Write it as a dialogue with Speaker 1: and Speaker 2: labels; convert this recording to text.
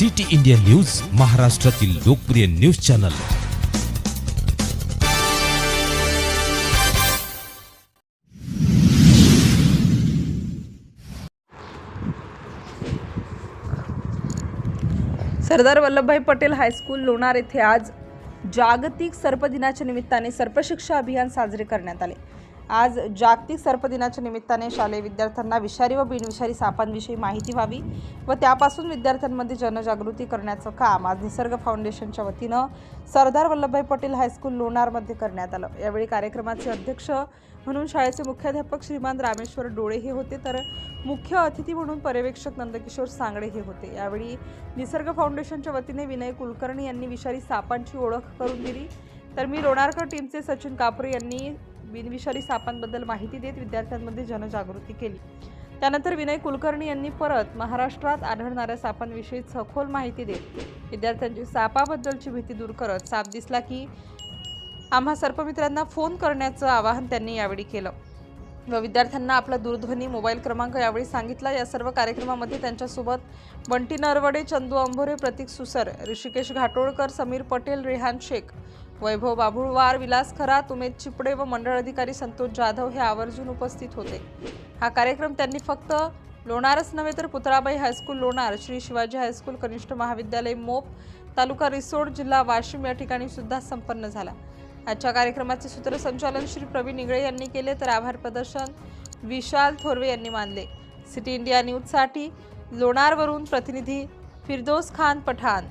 Speaker 1: City India news महाराष्ट्रातील लोकप्रिय news channel.
Speaker 2: Sardar Vallabhbhai Patel high school Lonar येथे आज जागतिक सर्प दिनाच्या निमित्ताने सर्पशिक्षा अभियान साजरे करण्यात आले. आज जागतिक सर्प दिनाच्या निमित्ताने शालेय विद्यार्थ्यांना विषारी व बिनविषारी सापांविषयी माहिती व्हावी व त्यापासून विद्यार्थ्यांमध्ये जनजागृती करण्याचं काम आज निसर्ग फाउंडेशनच्या वतीनं सरदार वल्लभभाई पटेल हायस्कूल लोणारमध्ये करण्यात आलं. यावेळी कार्यक्रमाचे अध्यक्ष म्हणून शाळेचे मुख्याध्यापक श्रीमान रामेश्वर डोळे हे होते तर मुख्य अतिथी म्हणून पर्यवेक्षक नंदकिशोर सांगडे हे होते. यावेळी निसर्ग फाउंडेशनच्या वतीने विनय कुलकर्णी यांनी विषारी सापांची ओळख करून दिली. तर मी लोणारकर टीमचे सचिन कापरे यांनी बिनविषारी सापांबद्दल माहिती देत विद्यार्थ्यांमध्ये जनजागृती केली. त्यानंतर विनय कुलकर्णी यांनी परत महाराष्ट्रात आढळणाऱ्या सापांविषयी सखोल माहिती देत विद्यार्थ्यांची सापाबद्दलची भीती दूर करत साप दिसला की आम्हा सर्पमित्रांना फोन करण्याचं आवाहन त्यांनी यावेळी केलं. व विद्यार्थ्यांना आपला दूरध्वनी मोबाईल क्रमांक यावेळी सांगितला. या सर्व कार्यक्रमामध्ये त्यांच्यासोबत बंटी नरवडे चंदू अंभोरे प्रतीक सुसर ऋषिकेश घाटोळकर समीर पटेल रेहान शेख वैभव बाभुळवार विलास खरात उमेद चिपडे व मंडळ अधिकारी संतोष जाधव हे आवर्जून उपस्थित होते. हा कार्यक्रम त्यांनी फक्त लोणारच नव्हे तर Putalabai high school Lonar Shri Shivaji high school कनिष्ठ महाविद्यालय मोप तालुका रिसोड जिल्हा वाशिम या ठिकाणी सुद्धा संपन्न झाला. आजच्या कार्यक्रमाचे सूत्रसंचालन श्री प्रवीण इंगळे यांनी केले तर आभार प्रदर्शन विशाल थोरवे यांनी मानले. सिटी इंडिया न्यूजसाठी लोणारवरून प्रतिनिधी फिरदोस खान पठाण.